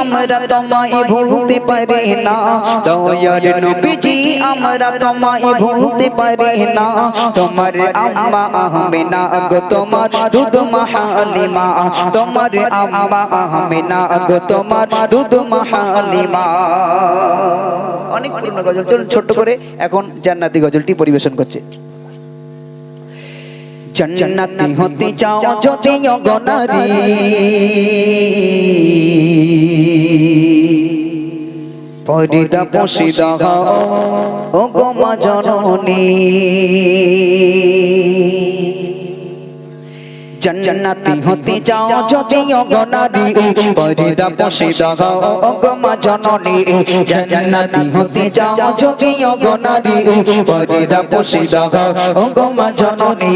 আমরা তোমায় ভুলতে পারি না। দয়ার নবীজি আমরা তোমায় ভুলতে পারি না। তোমার আম্মা আহমেনা গো তোমার দুধ মাহালিমা তোমার আম্মা আহমেনা গো তোমার দুধ মাহালিমা অনেক পুরনো গজল। চলুন ছোট্ট করে এখন জান্নাতি গজলটি পরিবেশন করছে। জান্নাতি হতে চাও যদি অগনারী পরিদা পশিদা ও গো মা জননী। জান্নাতি হতে যাও যদি অগনারী পরিদা পশিদা ও গো মা জননী। জান্নাতি হতে যাও যদি অগনারী পরিদা পশিদা ও গো মা জননী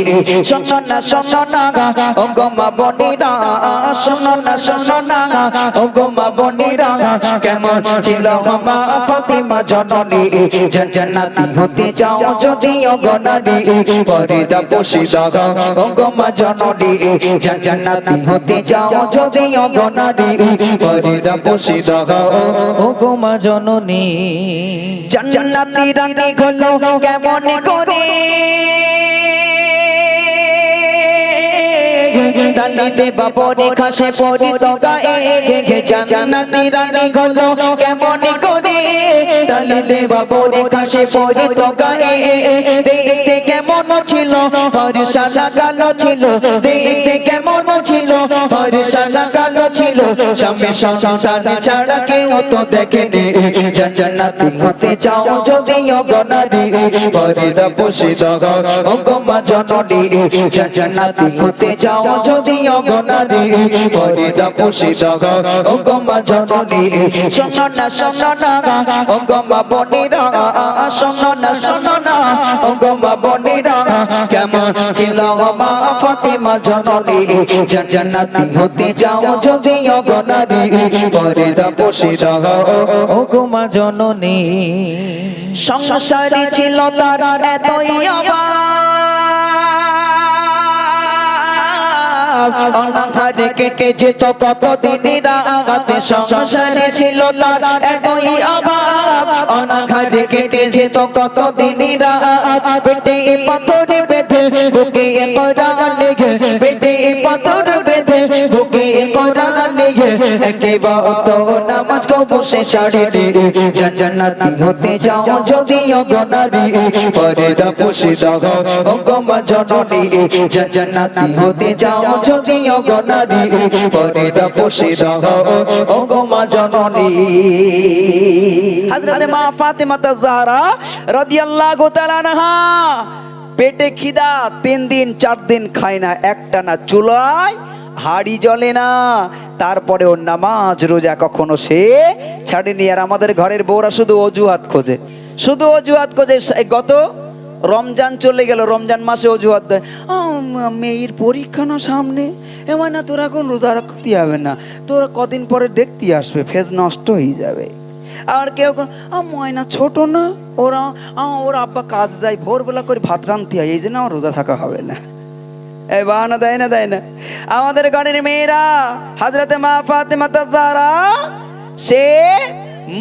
শোনো শোনো না ও গো মা বনিরা শোনো শোনো না ও গো মা বনিরা। কেমন ছিল মা ফাতিমা জননী। জান্নাতি হতে যাও যদি অগনারী পরিদা পশিদা ও গো মা জননী। জান্নাতি হতে চাও যদি অগনারী পরিদা পশিদা ও গো মা জননী জান্নাতি রানী হলো কেমন করে? দালিতে বাবরে খাসে পরিত গায়ে। জান্নাতি রানী হলো কেমন করে? দালিতে বাবরে খাসে পরিত গায়ে। দেখতে কেমন ছিল? ফরসা লাগালো ছিল। দেখতে কেমন ছিল? ফরসা লাগালো ছিল। স্বামী সন্তান ছাড়া কেউ তো দেখেনি। জান্নাতি হতে চাও যদি অগনারী পরিদা পুষিদা ও গমা জননী। জান্নাতি হতে চাও যদি অগনারী পরিদা পুষিদা ও গমা জননী শোনো না শোনো না ও গমা বনিরা শোনো না শোনো না ও গমা বনিরা, কেমন ছিল মা গো মা সংসারে ছিল তার এতই সংসারে ছিল তার এতই অভাব অনাহারে কেটে যেত কত দিনের আগাত পেটে পাথরে বেঁধে বুকে পাথর বেঁধে বুকে করা লেগে একেবারে তো নামাজ কো বসে ছাড়ে জান্নাতি হতে যাও পরিদা পুষিদা ও গমা জননী জান্নাতি হতে যাও পরিদা পুষিদা ও গমা জননী। হযরত মা ফাতেমা রাদিয়াল্লাহু তাআলা আনহা পেটে খিদা তিন দিন, চার দিন খায় না, একটা না চুলায় হাড়ি জ্বলে না। তারপরে ওর নামাজ রোজা কখনো সে ছাড়েনি। আর আমাদের ঘরের বউরা শুধু অজুহাত খোঁজে। শুধু অজুহাত খোঁজে। গত রমজান চলে গেল। রমজান মাসে অজুহাত দেয়। মেয়ের পরীক্ষা না সামনে? এমন না তোরা এখন রোজা রাখতে হবে না। তোরা কদিন পরে দেখতে আসবে। ফেজ নষ্ট হয়ে যাবে। আর কেউ ময়না ছোট না। ওরা ওর আব্বা কাজ যায়। ভোরবেলা করে ভাত রাঁধতে হয়। এই জন্য আমার রোজা থাকা হবে না। এই বাহানা দেয় না দেয় না। আমাদের ঘরের মেয়েরা হাজরাতে মা ফাতেমা তাজারা সে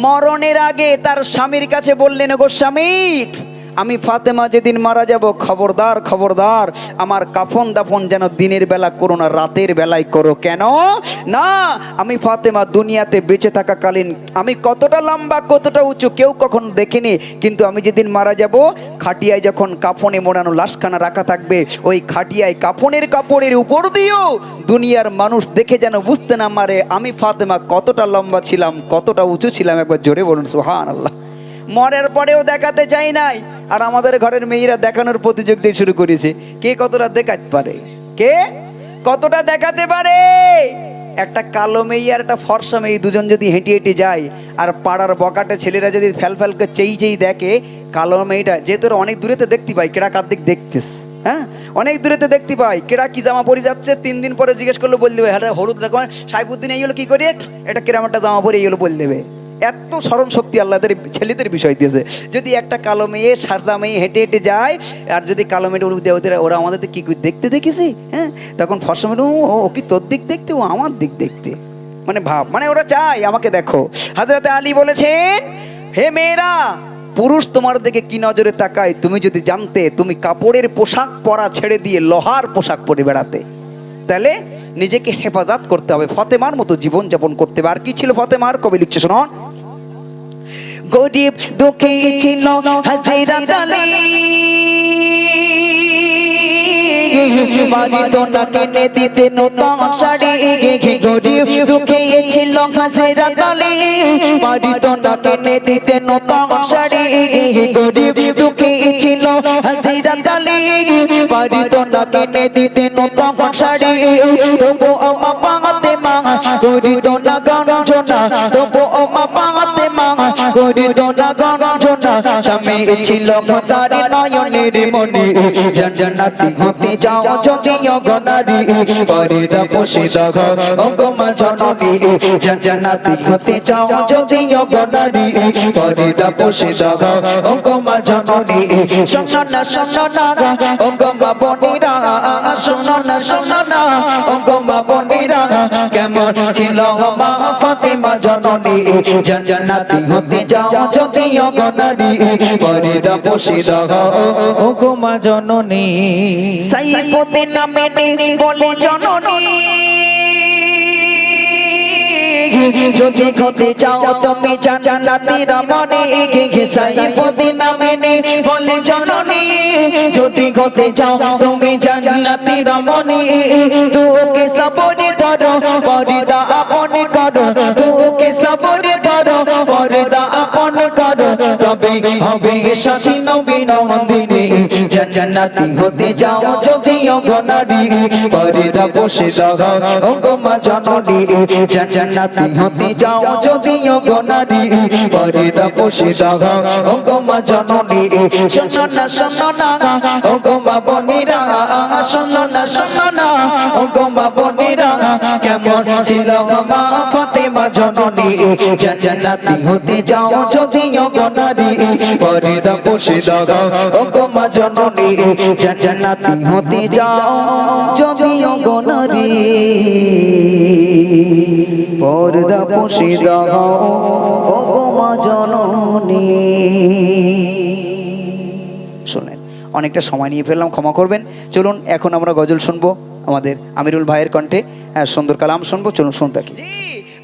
মরণের আগে তার স্বামীর কাছে বললেন, গো স্বামী আমি ফাতেমা যেদিন মারা যাব, খবরদার খবরদার, আমার কাফন দাফন যেন দিনের বেলা করো না, রাতের বেলায় করো। কেন? না, আমি ফাতেমা দুনিয়াতে বেঁচে থাকাকালীন আমি কতটা লম্বা, কতটা উঁচু কেউ কখন দেখিনি, কিন্তু আমি যেদিন মারা যাব, খাটিয়ায় যখন কাফনে মোড়ানো লাশখানা রাখা থাকবে, ওই খাটিয়ায় কাফনের কাপড়ের উপর দিয়েও দুনিয়ার মানুষ দেখে যেন বুঝতে না মারে আমি ফাতেমা কতটা লম্বা ছিলাম, কতটা উঁচু ছিলাম, একবার জোরে বলুন সুহান আল্লাহ মরার পরেও দেখাতে চাই নাই। আর আমাদের ঘরের মেয়েরা দেখানোর প্রতিযোগিতা শুরু করেছে। কে কতটা দেখাতে পারে? কে কতটা দেখাতে পারে? একটা কালো মেয়ে আর একটা ফর্সা মেয়ে দুজন যদি হেঁটে হেঁটে যায়, আর পাড়ার বকাটে ছেলেরা যদি ফ্যাল ফ্যাল করে চেই চেই দেখে, কালো মেয়েটা যেহেতু অনেক দূরেতে দেখতে পাই, কেডা কার দিক দেখতেস হ্যাঁ? অনেক দূরেতে দেখতে পাই, কেডা কি জামা পরে যাচ্ছে, তিন দিন পরে জিজ্ঞেস করলে বল দেবে হ্যাঁ হলুদ রকম সাইফুদ্দিন এই হলো কি করে? এটা কিরাম একটা জামা পরে এই হলো বল দেবে এত স্মরণ শক্তি আল্লাহদের ছেলেদের বিষয় দিয়েছে। যদি একটা কালো মেয়ে সারদা মেয়ে হেঁটে হেঁটে যায়, আর যদি কালো মেয়েটা ওদের ওদের, ওরা আমাদের কি দেখতে দেখেছি? হ্যাঁ? তখন ফর্সা ও কি তোর দিক দেখতে? ও আমার দিক দেখতে। মানে ভাব মানে ওরা চায়, আমাকে দেখো। হাজরাতে আলী বলেছেন, হে মেয়েরা, পুরুষ তোমার দিকে কি নজরে তাকায়? তুমি যদি জানতে, তুমি কাপড়ের পোশাক পরা ছেড়ে দিয়ে লোহার পোশাক পরে বেড়াতে, তাহলে নিজেকে হেফাজত করতে হবে। ফতেমার মতো জীবন যাপন করতে হবে। আর কি ছিল ফতেমার? কবি লিখছে শোনন গরিব দুঃখী ছিল হাজিরা বাড়ি তো না কিনে দিতে নতুন শাড়ি। গরিব দুঃখী ছিল হাজিরা তালে বাড়ি তো না কিনে দিতে নতুন শাড়ি। গরিব দুঃখী ছিল হাজিরা তালে বাড়ি তো না কিনে দিতে নতুন শাড়ি। তবু আমাতে মা করি তো না গঞ্জনা। করি না না গঞ্জনা স্বামী ছিল খোদার নয়নের মনে জান্নাতি হতে যাও যদি অগনারি পরিদা পোষে দাগ অগমা জননী। জান্নাতি হতে যাও যদি অগনারি পরিদা পোষে দাগ অগমা জননী। শোনো না অগমা বনিরা। শোনো না অগমা বনিরা। কেমন ছিল মা ফাতেমা জননী? জান্নাতি হতে যাও যদি অগনারি পরিদা পোষে দাগ ও গো মা জননী সাইফুদ্দিন নামে বলে জননী। যদি হতে চাও তুমি জান্নাতি রমণী। সাইফুদ্দিন নামে বলে জননী। যদি হতে চাও তুমি জান্নাতি রমণী। তুকে সবরে ধরো পরিদা আপন করো। তুকে সবরে ধরো পরিদা আপন তবে হবে সাথী, নবী নন্দিনী জান্নাতি হতে যাও যদি অগনারী পরিদা বসে দাও অগমা জননী জান্নাতি হতে যাও যদি অগনারী পরিদা বসে দাও অগমা জননী শোনো না শোনো না অগমা বনিরা শোনো না শোনো না অগমা বনিরা, কেমন ছিল মা ফাতেমা জননী জান্নাতি হতে যাও যদি অগনারী পরিদা বসে দাও অগমা জননী জান্নাতি হতে যাও যদি অগনারী পর্দা বসে দাও অগমা জননী। শোনেন, অনেকটা সময় নিয়ে ফেললাম, ক্ষমা করবেন। চলুন, এখন আমরা গজল শুনব আমাদের আমিরুল ভাইয়ের কণ্ঠে। সুন্দর কালাম শুনব, চলুন শুন থাকি।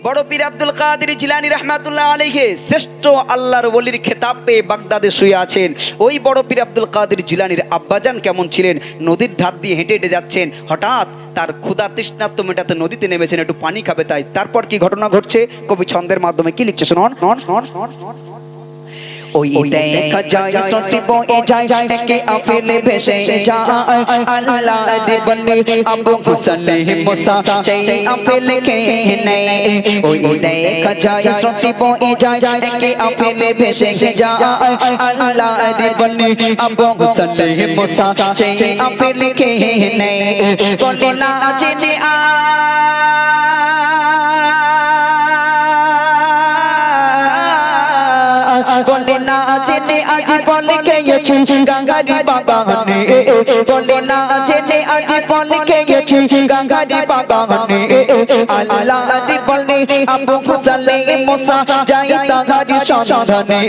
বড় পীর আব্দুল কাদের জিলানি রহমাতুল্লাহ আলীকে শ্রেষ্ঠ আল্লাহর ওলির খেতাব পেয়ে বাগদাদে শুয়ে আছেন। ওই বড় পীর আব্দুল কাদের জিলানির আব্বাজান কেমন ছিলেন? নদীর ধার দিয়ে হেঁটে হেঁটে যাচ্ছেন। হঠাৎ তার ক্ষুদার তৃষ্ণার্ত মেটাতে নদীতে নেমেছেন, একটু পানি খাবে তাই। তারপর কি ঘটনা ঘটছে? কবি ছন্দের মাধ্যমে কি লিখছে? শুনুন। নন নন নন নন ওই দেখা যায় সসি বয়ে যায় থেকে আফেলে ভেসে যায় আল্লাহ দে বলে আবু হুসনে মুসা সেই আফেলে কে নেই ওই দেখা যায় সসি বয়ে যায় থেকে আফেলে ভেসে যায় আল্লাহ দে বলে আবু হুসনে মুসা সেই আফেলে কে নেই বলে না জেনে আ গঙ্গারি বাগানে বলে না বলে খেয়েছি গঙ্গারি বাগানে আল্লাহ বলে আবু মুসালে মুসা যাই তাগারি সন্ধানে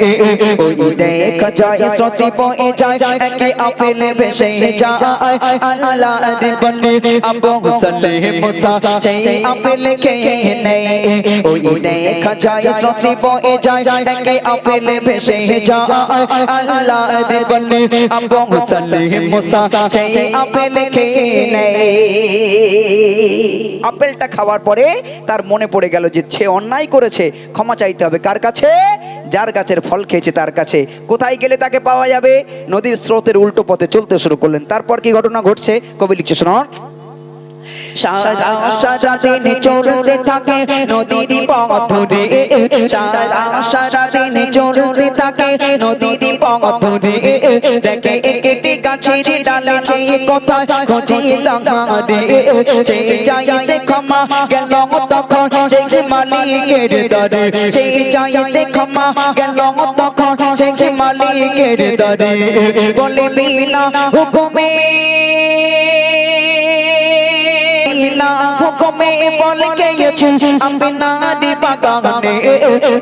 ওই দেখা যায় সসি বয়ে যায় একে আপেলে ভেসে যায় আল্লাহ বলে আবু মুসালে মুসা সেই আপেলে খেয়ে নেই ওই দেখা যায় সসি বয়ে যায় একে আপেলে ভেসে যায় আল্লাহ বলে আবু মুসালে মুসা সেই আপেলে খেয়ে নেই আপেলটা খাওয়ার পরে তার মনে পড়ে গেল যে সে অন্যায় করেছে, ক্ষমা চাইতে হবে। কার কাছে? যার গাছের ফল খেয়েছে তার কাছে। কোথায় গেলে তাকে পাওয়া যাবে? নদীর স্রোতের উল্টো পথে চলতে শুরু করলেন। তারপর কি ঘটনা ঘটছে? কবি লিখছে, শোনান। সারা সারা দিন চলতে দিন থাকে নদীর পথ ধরে দেখে একটি গাছের ডালে যে কোথায় খোঁজে লাগারে সে যাইতে ক্ষমা গেল তখন, সে মালিকের দরে, সে যাইতে ক্ষমা গেল তখন, সে মালিকের দরে বলে না হুকুমে বল গেছে আমি নারী বাগানে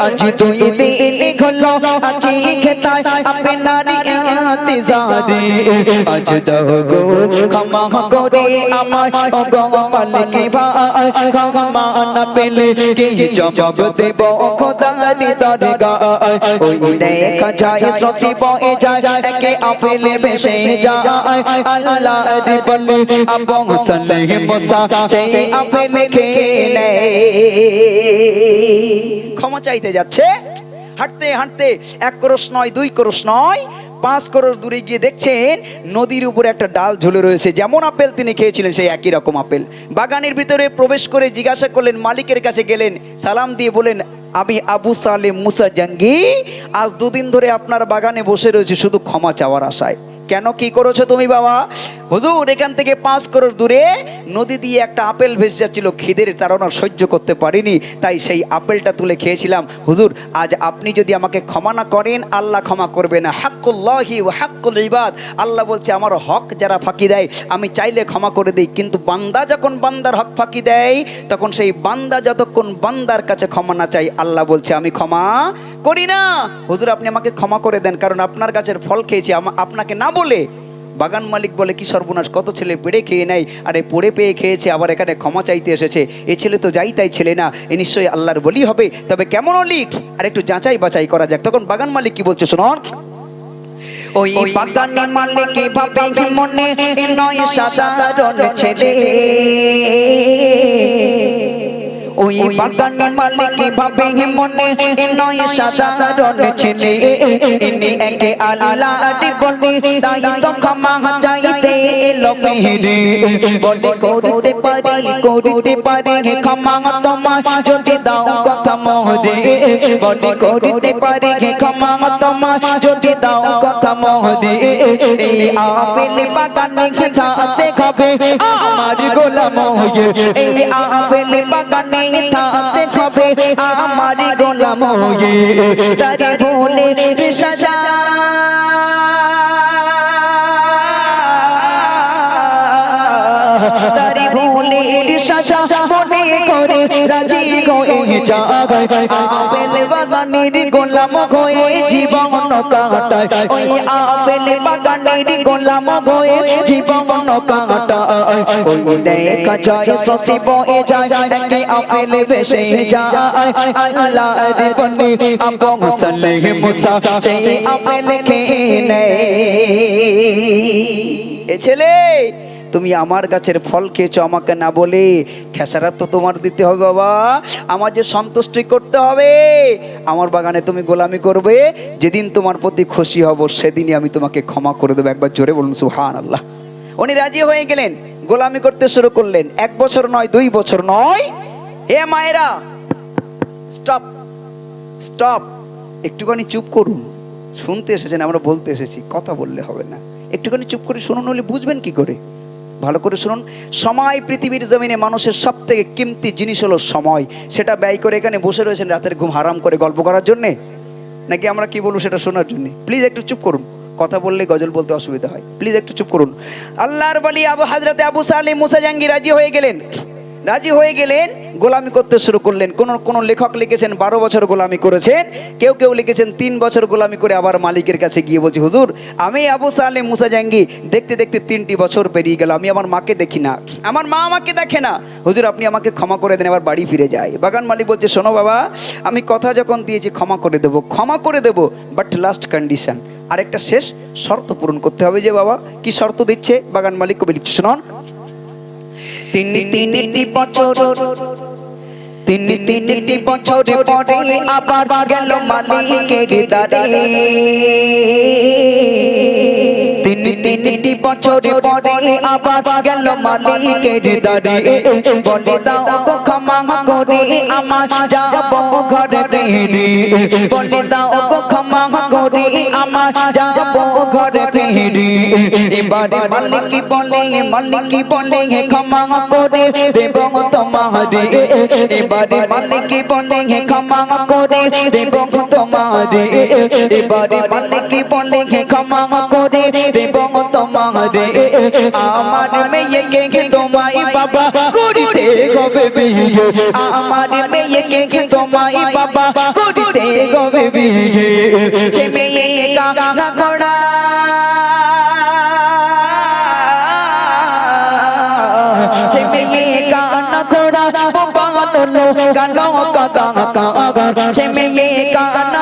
আজ দুই দিন হলো আছি খেতায় আমি নারী আতিজারে আজ দাও গো ক্ষমা করে আমায় ও গো মালিক ভাই ক্ষমা না পেলে কি জবাব দেব খোদারি দরগায় ওই দেখা যায় সসি বয়ে যায় একে আফেলে বেশে যায় আল্লাহর বলে আবং সনে ক্ষমা চাইতে যাচ্ছে। হাঁটতে হাঁটতে এক ক্রোশ নয়, দুই ক্রোশ নয়, পাঁচ ক্রোশ দূরে গিয়ে দেখছেন নদীর উপরে একটা ডাল ঝুলে রয়েছে। যেমন আপেল তিনি খেয়েছিলেন, সেই একই রকম আপেল। বাগানের ভিতরে প্রবেশ করে জিজ্ঞাসা করলেন, মালিকের কাছে গেলেন, সালাম দিয়ে বলেন আমি আবু সালেম মুসা জাঙ্গি, আজ দুদিন ধরে আপনার বাগানে বসে রয়েছে, শুধু ক্ষমা চাওয়ার আশায়। কেন কি করেছ তুমি বাবা? হুজুর, এখান থেকে পাঁচ করোড় দূরে নদী দিয়ে একটা আপেল ভেসে যাচ্ছিল, খিদের তাড়না সহ্য করতে পারিনি, তাই সেই আপেলটা তুলে খেয়েছিলাম। হুজুর, আজ আপনি যদি আমাকে ক্ষমা না করেন, আল্লাহ ক্ষমা করবে না। হাক্কুল্লাহি হাক্কুল ইবাদ। আল্লাহ বলছে, আমার হক যারা ফাঁকি দেয়, আমি চাইলে ক্ষমা করে দিই। কিন্তু বান্দা যখন বান্দার হক ফাঁকি দেয়, তখন সেই বান্দা যতক্ষণ বান্দার কাছে ক্ষমা না চাই আল্লাহ বলছে, আমি ক্ষমা করি না। হুজুর, আপনি আমাকে ক্ষমা করে দেন, কারণ আপনার গাছের ফল খেয়েছি আপনাকে না বলে বাগান মালিক বলে কি সর্বনাশ কত ছেলে পেড়ে খেয়ে নেয় আরে পড়ে পেয়ে খেয়েছে আবার এখানে ক্ষমা চাইতে এসেছে এ ছেলে তো যাই তাই ছেলে না এ নিশ্চয়ই আল্লাহর বলি হবে তবে কেমন অলিক? আর একটু যাচাই বাছাই করা যাক তখন বাগান মালিক কি বলছে শোনো ওই বাগানে মালিক ভাবে মনে নয় সাধারণ ছেলে। ওই বাগানে মালিক ভাবে মনে, নয় সাধারণ ছেলে। ইনি একে আল্লাহর বলে, তাই তো ক্ষমা চাইতে এলো মেহেরে বলে করতে পারি করতে পারি, ক্ষমা তোমার যদি দাও কথা মহরে বলে করতে পারি, ক্ষমা তোমার যদি দাও কথা মহরে এই আপেল বাগানে খেতে খাবে আমার গোলাম হয়ে। এই আপেল বাগানে থাকতে খাবে আমার গোলাম তারি ভুলে সাজা তারে বলে সাজা হয়ে আপেল বাগানের গোলাম হয়ে জীবন কাটায়। ওই আপেল বাগানের গোলাম হয়ে জীবন কাটায়। ওই দেখা যায় শশী বয়ে যায় তাকে আপেল বেশে যায়। আল্লাহর বনে আপন সলে মুসা সেই আপেল খেয়ে নেয়। ছেলে! তুমি আমার গাছের ফল খেয়েছো আমাকে না বলে। খেসারাত তো তোমার দিতে হবে বাবা। আমার যে সন্তুষ্টি করতে হবে, আমার বাগানে তুমি গোলামি করবে। যেদিন তোমার প্রতি খুশি হব, সেদিনই আমি তোমাকে ক্ষমা করে দেবো। একবার জোরে বলুন সুহান আল্লাহ উনি রাজি হয়ে গেলেন, গোলামি করতে শুরু করলেন। এক বছর নয়, দুই বছর নয়। হে মায়েরা স্টপ স্টপ একটুখানি চুপ করুন। শুনতে এসেছেন, আমরা বলতে এসেছি, কথা বললে হবে না। একটুখানি চুপ করে শুনুন হলে বুঝবেন কি করে? ভালো করে শুনুন। সময় পৃথিবীর জমিনে মানুষের সব থেকে কিমতি জিনিস হলো সময়। সেটা ব্যয় করে এখানে বসে রয়েছেন রাতের ঘুম হারাম করে গল্প করার জন্যে? নাকি আমরা কি বলব সেটা শোনার জন্য? প্লিজ একটু চুপ করুন। কথা বললে গজল বলতে অসুবিধা হয়। প্লিজ একটু চুপ করুন। আল্লাহর বলি আবু হাজরাতে আবু সালিম মুসা জাঙ্গি রাজি হয়ে গেলেন। রাজি হয়ে গেলেন, গোলামি করতে শুরু করলেন। কোন কোন লেখক লিখেছেন, বারো বছর গোলামি করেছেন। কেউ কেউ লিখেছেন, তিন বছর গোলামি করে আবার মালিকের কাছে গিয়ে বলছি, হুজুর, আমি আবু সালে মুসা জাঙ্গি দেখতে দেখতে তিনটি বছর পেরিয়ে গেল। আমি আমার মাকে দেখি না। আমার মা আমাকে দেখে না। হুজুর, আপনি আমাকে ক্ষমা করে দেন আবার বাড়ি ফিরে যায় বাগান মালিক বলছে, শোনো বাবা, আমি কথা যখন দিয়েছি, ক্ষমা করে দেবো, ক্ষমা করে দেবো বাট লাস্ট কন্ডিশন আরেকটা শেষ শর্ত পূরণ করতে হবে যে বাবা, কি শর্ত দিচ্ছে? বাগান মালিক কবি লিখছে, শোনন। তিন তিনটি বছর। তিন তিনটি বছর পরে আবার গেল মালিকের দাঁড়িয়ে তিনটি বছর পরে আবার গেল মালিকের দ্বারে বলে দাও গো ক্ষমা করে, আমার যাব ঘরে। ফিরে বলে দাও গো ক্ষমা করে, আমার যাব ঘরে। ফিরে এবারে মালিক বলে মালিক বলে, ক্ষমা করে দেব তোমারে। এবারে মালিক বলে, ক্ষমা করে দেব তোমারে। এবারে মালিক বলে, ক্ষমা করে দেব তোমারে আমার মেয়েকে তোমায় বাবা করিতে হবে বিয়ে। আমার মেয়েকে তোমায় বাবা করিতে হবে বিয়ে। সে মেয়ে কানা করা। সে মেয়ে কানা করা। বাবানো গানো কাকা কাকা সে মেয়ে কানা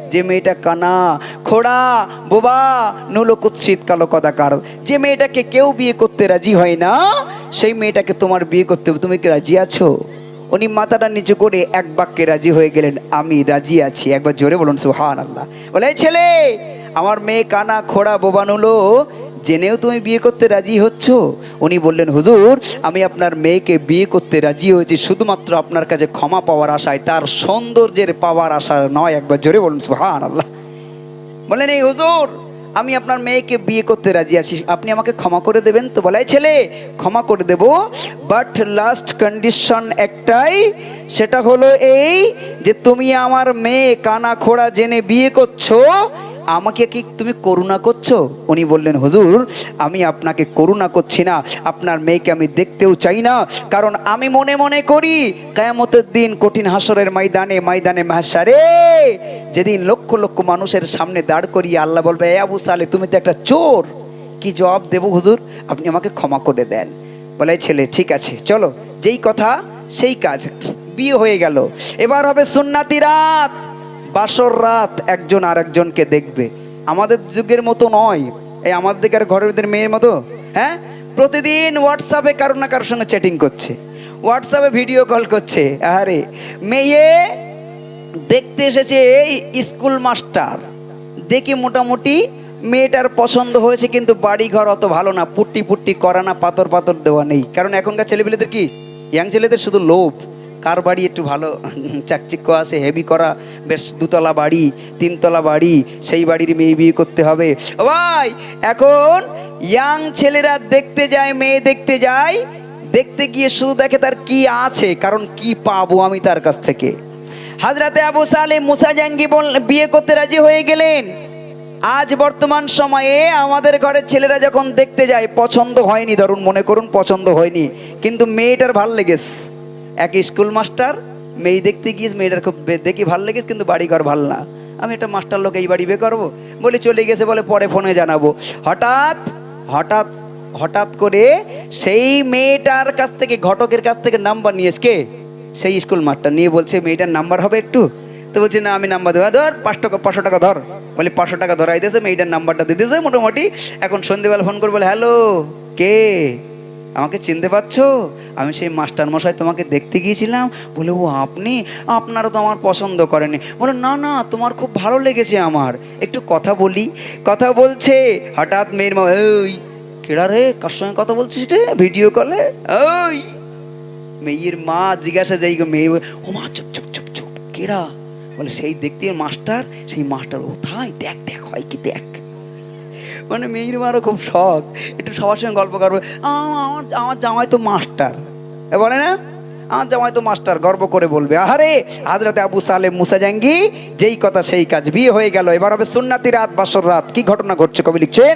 যে মেয়েটা কানা, খোড়া, বোবা নুলকুৎসিত কালো কদাকার, যে মেয়েটাকে কেউ বিয়ে করতে রাজি হয় না, সেই মেয়েটাকে তোমার বিয়ে করতে। তুমি কি রাজি আছো? উনি মাথাটা নিচু করে এক বাক্যে রাজি হয়ে গেলেন, আমি রাজি আছি। একবার জোরে বলুন সুহান আল্লাহ বলে, "এই ছেলে, আমার মেয়ে কানা, খোড়া, বোবা, নুলো জেনেও তুমি বিয়ে করতে রাজি হচ্ছ? উনি বললেন, হুজুর, আমি আপনার মেয়েকে বিয়ে করতে রাজি হয়েছি শুধুমাত্র আপনার কাছে ক্ষমা পাওয়ার আশায়, তার সৌন্দর্যের পাওয়ার আশা নয়। একবার জোরে বলুন সুহান আল্লাহ বলেন এই হুজুর, আমি আপনার মেয়েকে বিয়ে করতে রাজি আছি, আপনি আমাকে ক্ষমা করে দেবেন তো? বলাই ছেলে, ক্ষমা করে দেব বাট লাস্ট কন্ডিশন একটাই, সেটা হলো এই যে তুমি আমার মেয়ে কানা খোড়া জেনে বিয়ে করছ আমাকে কি তুমি করুণা করছ? উনি বললেন, হুজুর, আমি আপনাকে করুণা করছি না। আপনার মেয়েকে আমি দেখতেও চাই না, কারণ আমি মনে মনে করি কায়ামতের দিন কঠিন হাসরের ময়দানে ময়দানে মাহাসারে যেদিন লক্ষ লক্ষ মানুষের সামনে দাঁড় করিয়ে আল্লাহ বলবে, এ আবু সালে, তুমি তো একটা চোর। কি জবাব দেবো, হুজুর? আপনি আমাকে ক্ষমা করে দেন। বলে, ছেলে, ঠিক আছে, চলো। যেই কথা, সেই কাজ। বিয়ে হয়ে গেল। এবার হবে সুন্নাতি রাত। বাসর রাত একজন আরেকজনকে দেখবে। আমাদের যুগের মতো নয়। এই আমাদের আর ঘরের ভিতরে মেয়ের মতো? হ্যাঁ? প্রতিদিন হোয়াটসঅ্যাপে কারও না কারোর সঙ্গে চ্যাটিং করছে। হোয়াটসঅ্যাপে ভিডিও কল করছে। আরে মেয়ে দেখতে এসেছে এই স্কুল মাস্টার দেখি মোটামুটি মেয়েটার পছন্দ হয়েছে কিন্তু বাড়ি ঘর অত ভালো না। পুট্টি পুট্টি করা না পাথর পাথর দেওয়া নেই। কারণ এখনকার ছেলেপেলেদের কি? ইয়াং ছেলেদের শুধু লোভ। কার বাড়ি একটু ভালো? চাকচিক্য আছে হেভি করা, বেশ দুতলা বাড়ি, তিনতলা বাড়ি, সেই বাড়ির মেয়ে বিয়ে করতে হবে। ভাই, এখন ইয়াং ছেলেরা দেখতে যায়, মেয়ে দেখতে যায়, দেখতে গিয়ে শুধু দেখে তার কি আছে, কারণ কি পাবো আমি তার কাছ থেকে। হাজরাতে আবু সালে মুসা জাঙ্গি বল, বিয়ে করতে রাজি হয়ে গেলেন। আজ বর্তমান সময়ে আমাদের ঘরের ছেলেরা যখন দেখতে যায়, পছন্দ হয়নি, ধরুন মনে করুন পছন্দ হয়নি, কিন্তু মেয়েটার ভালো লেগেছে। এক স্কুল মাস্টার মেয়ে দেখতে গিয়েছে, মেয়েটার খুব দেখি ভালো লেগেছে, কিন্তু বাড়ি ঘর ভালো না। আমি একটা মাস্টার লোক, এই বাড়ি বিয়ে করব। বলে চলে গেছে, বলে পরে ফোনে জানাব। হঠাৎ হঠাৎ হঠাৎ করে সেই মেয়েটার কাছ থেকে, ঘটকের কাছ থেকে নাম্বার নিয়েছে কে? সেই স্কুল মাস্টার নিয়ে বলছে, মেয়েটার নাম্বার হবে একটু? তো বলছে, না, আমি নাম্বার দেবো। ধর পাঁচ টাকা পাঁচশো টাকা ধর। বলে, পাঁচশো টাকা ধরাই দিয়েছে, মেয়েটার নাম্বারটা দিয়ে দিয়েছে। মোটামুটি, এখন সন্ধেবেলা ফোন করে বলে হ্যালো কে? আমাকে চিনতে পারছ? আমি সেই মাস্টার মশাই তোমাকে দেখতে গিয়েছিলাম। বলে, ও, আপনি? আপনারা তো আমার পছন্দ করেনি বলে, না না, তোমার খুব ভালো লেগেছে আমার। একটু কথা বলি। কথা বলছে, হঠাৎ মেয়ের মা ওই কেডা রে? কার সঙ্গে কথা বলছিস রে? ভিডিও কলে? ওই মেয়ের মা জিজ্ঞাসা যাই গো, মেয়ে, ও মা, চুপ চুপ চুপ চুপ, কেডা? বলে, সেই দেখতে মাস্টার, সেই মাস্টার, ও কোথায় দেখ দেখ, হয় কি দেখ? মানে মেয়ের মারও খুব শখ। একটু সবার সঙ্গে গল্প করব। আমার আমার জামাই তো মাস্টার। বলে না? আমার জামাই তো মাস্টার, গর্ব করে বলবে। আহারে, হাজরাতে আবু সালেম, মুসা জাঙ্গি যেই কথা সেই কাজ। বিয়ে হয়ে গেল। এবার হবে সুন্নাতি রাত, বাসর রাত। কি ঘটনা ঘটছে কবি লিখছেন?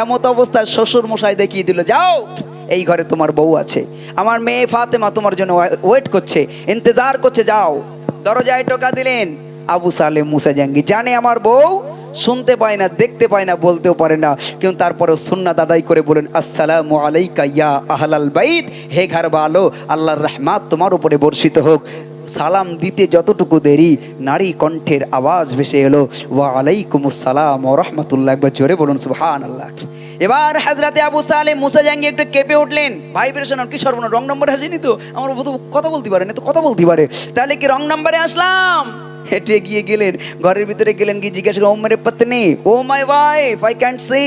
এমত অবস্থায় শ্বশুর মশাই দেখিয়ে দিল, যাও, এই ঘরে তোমার বউ আছে। আমার মেয়ে ফাতেমা তোমার জন্য ওয়েট করছে, ইন্তজার করছে, যাও। দরজায় টোকা দিলেন আবু সালে মুসা জাঙ্গি জানে আমার বউ, শুনতে পায় না, দেখতে পায় না, বলতেও পারে না। কিন্তু তারপরে সুন্না দাদাই করে বলেন আসসালামু আলাইকা ইয়া আহলাল বাইত, হে ঘর বালো আল্লাহর রহমাত তোমার উপরে বর্ষিত হোক। সালাম দিতে যতটুকু দেরি নারী কণ্ঠের আওয়াজ ভেসে এলো। ওয়া আলাইকুম আসসালাম ও রহমতুল্লাহ। একবার জোরে বলুন সুবহান আল্লাহ এবার হাজরাতে আবু সালেম মুসা জাঙ্গি একটু কেঁপে উঠলেন। ভাইব্রেশন আর কি সর্বনা রং নম্বরে আসেনি তো? আমার কথা বলতে পারে না তো কথা বলতে পারে। তাহলে কি রং নম্বরে আসলাম? হেঁটে গিয়ে গেলেন ঘরের ভিতরে গেলেন গিয়ে জিজ্ঞাসা করলেন, ও মেরে পত্নী ও my wife I can't see.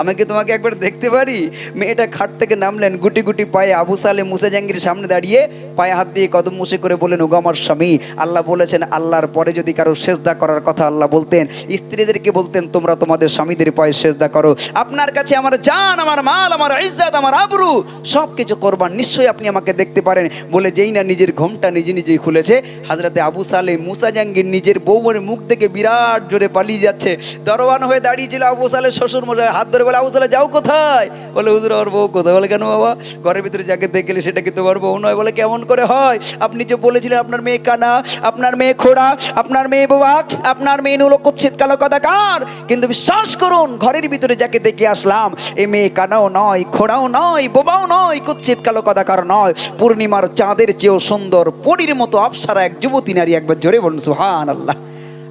আমি কি তোমাকে একবার দেখতে পারি? মেয়েটা খাট থেকে নামলেন, গুটি গুটি পায়ে আবু সালে মুসা জাঙ্গির সামনে দাঁড়িয়ে পায়ে হাত দিয়ে কদম মুসে করে বলেন ওগো আমার স্বামী, আল্লাহ বলেছেন, আল্লাহর পরে যদি কারও সেজদা করার কথা আল্লাহ বলতেন, স্ত্রীদেরকে বলতেন, তোমরা তোমাদের স্বামীদের পায়ে সেজদা করো। আপনার কাছে আমার জান, আমার মাল, আমার ইজ্জত, আমার আবরু সব কিছু করবার নিশ্চয়ই আপনি আমাকে দেখতে পারেন। বলে যেই না নিজের ঘোমটা নিজে নিজেই খুলেছে, হাজরাতে আবু সালে মুসা জাঙ্গির নিজের বউয়ের মুখ থেকে বিরাট জোরে পালিয়ে যাচ্ছে। দরওয়ান হয়ে দাঁড়িয়েছিল আবু সালে শ্বশুর মশাই হাত ধরে বলে, আবু সালে যাও কোথায়? বলে, হুজুর, আমার বউ কোথায়? বলে, কেন বাবা? ঘরের ভিতরে যাকে দেখে গেলে সেটা কি তোমার বউ নয়। বলে, কেমন করে হয়? আপনি যে বলেছিলেন, আপনার মেয়ে কানা, আপনার মেয়ে খোড়া, আপনার মেয়ে বোবাক, আপনার মেয়ে নুলো কুচ্ছিত কালো কাদাকার। কিন্তু বিশ্বাস করুন, ঘরের ভিতরে যাকে দেখে আসলাম, এ মেয়ে কানাও নয়, খোড়াও নয়, বোবাও নয় কুচ্ছিত কালো কাদাকার নয়। পূর্ণিমার চাঁদের চেয়েও সুন্দর, পরীর মতো আফসারা এক যুবতী নারী একবার জোরে বলুন সুহান আল্লাহ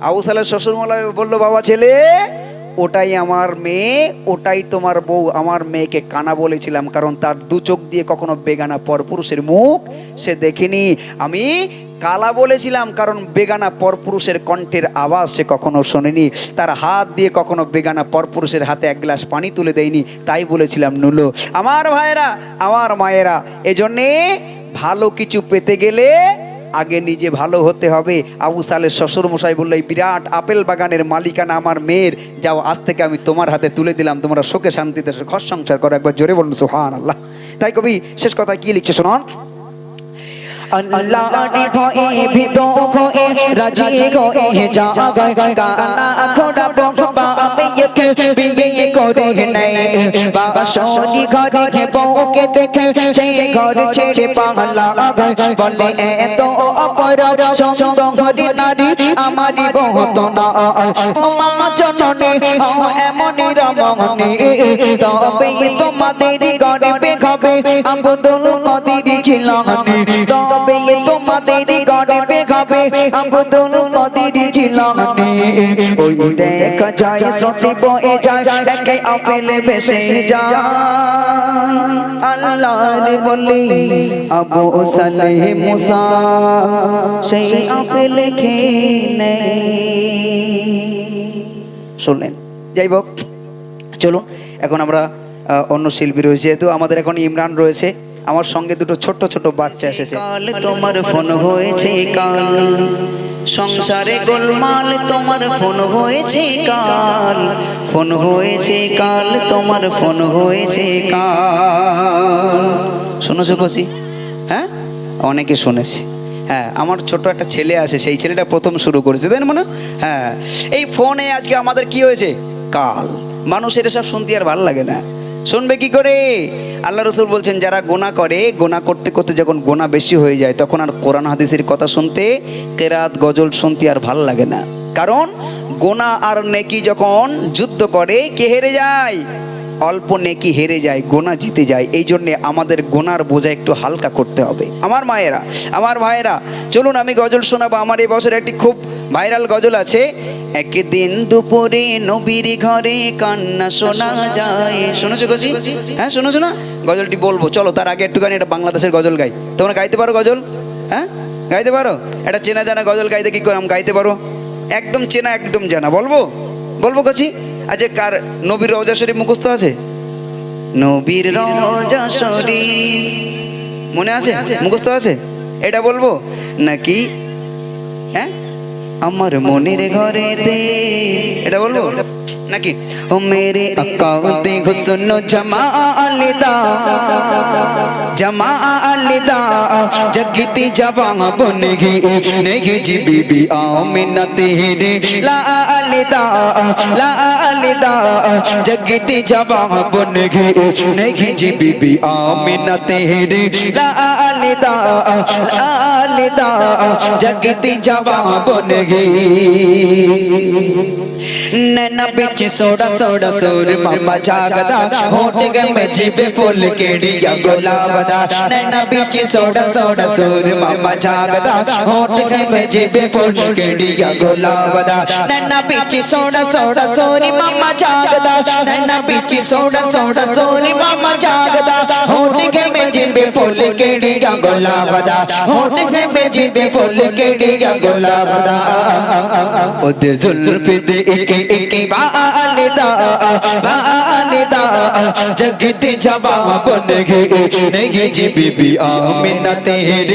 আবু সালের শ্বশুর মোলা বলল, বাবা, ছেলে ওটাই আমার মেয়ে, ওটাই তোমার বউ। আমার মেয়েকে কানা বলেছিলাম, কারণ তার দু চোখ দিয়ে কখনো বেগানা পরপুরুষের মুখ সে দেখেনি। আমি কালা বলেছিলাম, কারণ বেগানা পরপুরুষের কণ্ঠের আওয়াজ সে কখনো শোনেনি। তার হাত দিয়ে কখনো বেগানা পরপুরুষের হাতে এক গ্লাস পানি তুলে দেয়নি, তাই বলেছিলাম, নুলো। আমার ভাইয়েরা, আমার মায়েরা, এজন্যে ভালো কিছু পেতে গেলে আগে নিজে ভালো হতে হবে আবু সালের শ্বশুর মশাই বলল এই বিরাট আপেল বাগানের মালিকানা আমার মেয়ের যাও আজ থেকে আমি তোমার হাতে তুলে দিলাম তোমরা শোকে শান্তিতে ঘর সংসার করো একবার জোরে বলুন সুহান আল্লাহ তাই কবি শেষ কথা কি লিখছে শোনান আল্লাহ ভয়ে ভিত হয়ে রাজি হয়ে জাগায় কানা খোড়া বকবা আমি একে বিয়ে করে নাই বাসনি ঘরে বউকে দেখে সেই ঘর ছেড়ে পাগলা বলে এত অপরাধ সুন্দরী নারী আমারই বহুত না মা জননী এমনই রমণী তবে তোমাদের গরিবে খাবে আবদুল কাদের জিলানি তবে তোমাদের গরিবে খাবে আবদুল কাদের জিলানি ওই দেখা যায় যায় বেসে যায়। আল্লাহর বলি, আবু সালেহ মুসা, সেই আপেলে খেয়ে শুনলেন? যাই হোক, চলুন, এখন আমরা অন্য শিল্পী রয়েছে, যেহেতু আমাদের এখন ইমরান রয়েছে। আমার সঙ্গে দুটো ছোট্ট ছোট বাচ্চা এসেছে। কাল তোমার ফোন হয়েছে কাল। সংসারে গোলমাল তোমার ফোন হয়েছে কাল। ফোন হয়েছে কাল তোমার ফোন হয়েছে কাল। শুনেছো কসি হ্যাঁ? অনেকে শুনেছে। হ্যাঁ আমার ছোট একটা ছেলে আছে সেই ছেলেটা প্রথম শুরু করেছে তাই না মনে? হয়? হ্যাঁ এই ফোনে আজকে আমাদের কি হয়েছে? কাল। মানুষের এসব শুনতে আর ভালো লাগে না। শুনবে কি করে? আল্লাহ রসুল বলছেন, যারা গোনা করে, গোনা করতে করতে যখন গোনা বেশি হয়ে যায়, তখন আর কোরআন হাদিসের কথা শুনতে, কেরাত, গজল শুনতে আর ভালো লাগে না। কারণ গোনা আর নেকি যখন যুদ্ধ করে, কে হেরে যায়? অল্প নেকি হেরে যায় গোনা জিতে যায় এই জন্যে আমাদের গোনার বোঝা একটু হালকা করতে হবে। আমার মায়েরা আমার ভাইয়েরা চলুন আমি গজল শোনাবো। আমার এই বছর একটি খুব ভাইরাল গজল আছে। একদিন দুপুরে নবীর ঘরে কান্না শোনা যায়। শুনেছো গজি হ্যাঁ শুনেছো না? গজলটি বলব। চলো তার আগে একটুখানি এটা বাংলাদেশের গজল গাই। তোমরা গাইতে পারো গজল? হ্যাঁ? গাইতে পারো? এটা চেনা জানা গজল গাইতে কি করে? আমি গাইতে পারো? একদম চেনা একদম জানা। বলব? বলব কচি? আচ্ছা কার নবীর রওজা শরীফ মুখস্থ আছে? নবীর রওজা শরীফ। মনে আছে? মুখস্থ আছে? এটা বলব? নাকি? হ্যাঁ? আমার মনের ঘরে দে এটা বলব? নাকি? ও মেরে আকাউতে হুসন জামা আলিদা। जगती जवां बन गई नहीं जी बीबी आमिना तेरे लालदा लालदा जगती जवां बन गई नहीं जी बीबी आमिना तेरे लालदा लालदा जगती जवां बन गई नैना बिच सोड़ा सोड़ा सोर मामा जागदा, होठ गए जीबे फुल केड़िया गुलाबदा। नैना बिच सोड़ा सोड़ा दूर बाबा जागदा, होठ के बजे पे फुल केडिया गुलाबदा नन्ना पीछे सोडा सोडा सोनी मामा जागदा। नन्ना पीछे सोडा सोडा सोनी मामा जागदा। होठ के बजे पे फुल केडिया गुलाबदा होठ के बजे पे फुल केडिया गुलाबदा ओदे ज़ुल्फ दे एक एक वालिदा वालिदा जगती जवाब बन गई नहीं जी बीबी, आमिना तेरे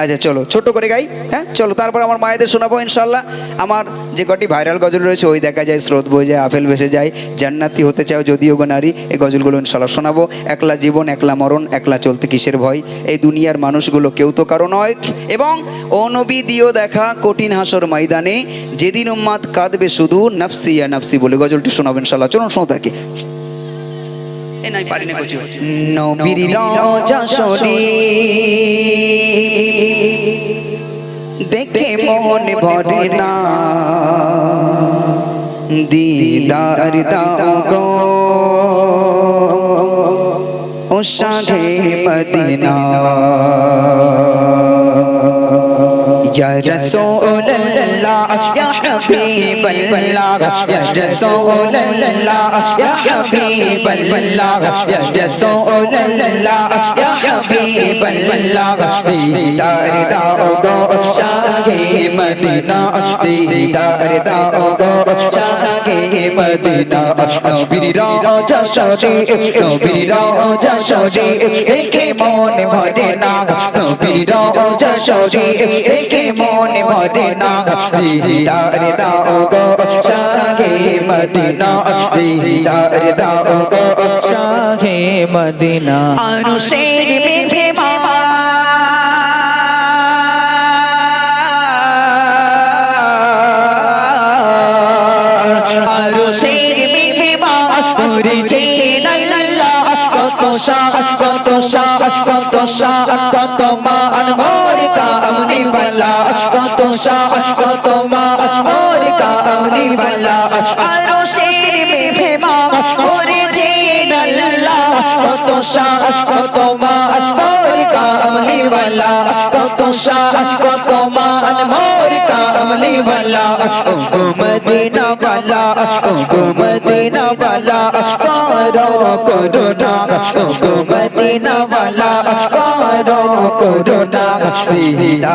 আচ্ছা চলো ছোট করে গাই হ্যাঁ? চলো, তারপর আমার মায়েদের শোনাবো ইনশাল্লাহ আমার যে কটি ভাইরাল গজল রয়েছে, ওই দেখা যায়, স্রোত বয়ে যায়, আপেল ভেসে যায়, জান্নাতি হতে চাও যদিও গো নারী, এই গজলগুলো ইনশাল্লাহ শোনাবো। একলা জীবন, একলা মরণ, একলা চলতে কিসের ভয়? এই দুনিয়ার মানুষগুলো কেউ তো কারও নয়। এবং ও নবী দিও দেখা কঠিন হাসর ময়দানে, যেদিন উম্মাদ কাঁদবে শুধু নাফসি ইয়া নাফসি বলে গজলটি শোনাবো ইনশাল্লাহ চলুন, শোনো থাকি এ নাই পারি না কিছু নবীর লজা দেখে মন ভরে না দিদার দাও গো ও সাধে মদিনা ইয়া রাসূলুল্লাহ الله يا رسول الله يا حبيب الله يا رسول الله يا حبيب الله دیدار داؤ دو شاہ مدینہ دیدار داؤ নবীর রাজা শরীফ নবীর রাজা শরীফ একে মন ভরে না নবীর রাজা শরীফ একে মন ভরে না দিদার দাও গো শাহে মদিনা দিদার দাও গো শাহে মদিনা মেঘে শাহ কত মান মোর কামনি বালা, আরও শের মেঘে উড়েছে লাল্লা কত শাহ কত মান মোর কামনি বালা, কত শাহ কত মান মোর কামনি বালা ও মদিনা বালা ও মদিনা বালা, করো করুণা মদিনা বালা, করো করুণা মদিনা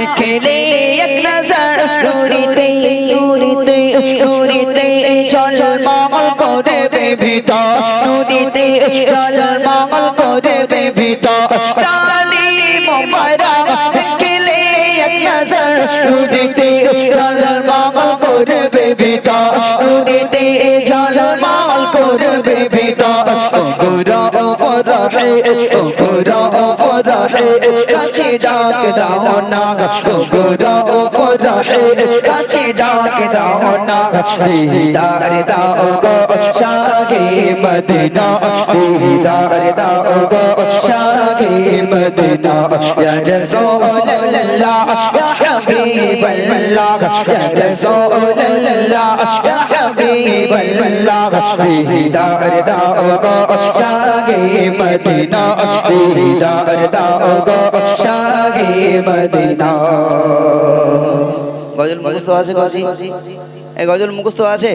দেখলে এক নজর নুরিতে নুরিতে নুরিতে চল ঝলমল করবে ভিতর নুরিতে চল ঝলমল করবে ভিতর জালে মুবারক দেখলে এক নজর নুরিতে চল ঝলমল করবে ভিতর নুরিতে চল ঝলমল করবে ভিতর ও গুরা ও ফরাহে ও গুরা ফরাহে, কাছে ডাক দাও না ও গুরা ফরাহে, কাছে ডাক দাও না দিদার দাও গো শাহে মদিনা, দিদার দাও গো শাহে মদিনা, ইয়া রাসূলুল্লাহ ইয়া হাবিবাল্লাহ ইয়া রাসূলুল্লাহ ইয়া হাবিবাল্লাহ দিদার দাও গো শাহে মদিনা দিদার دار গো شاقي مدينة গজল মুখস্থ আছে কাজী এই গজল মুখস্থ আছে?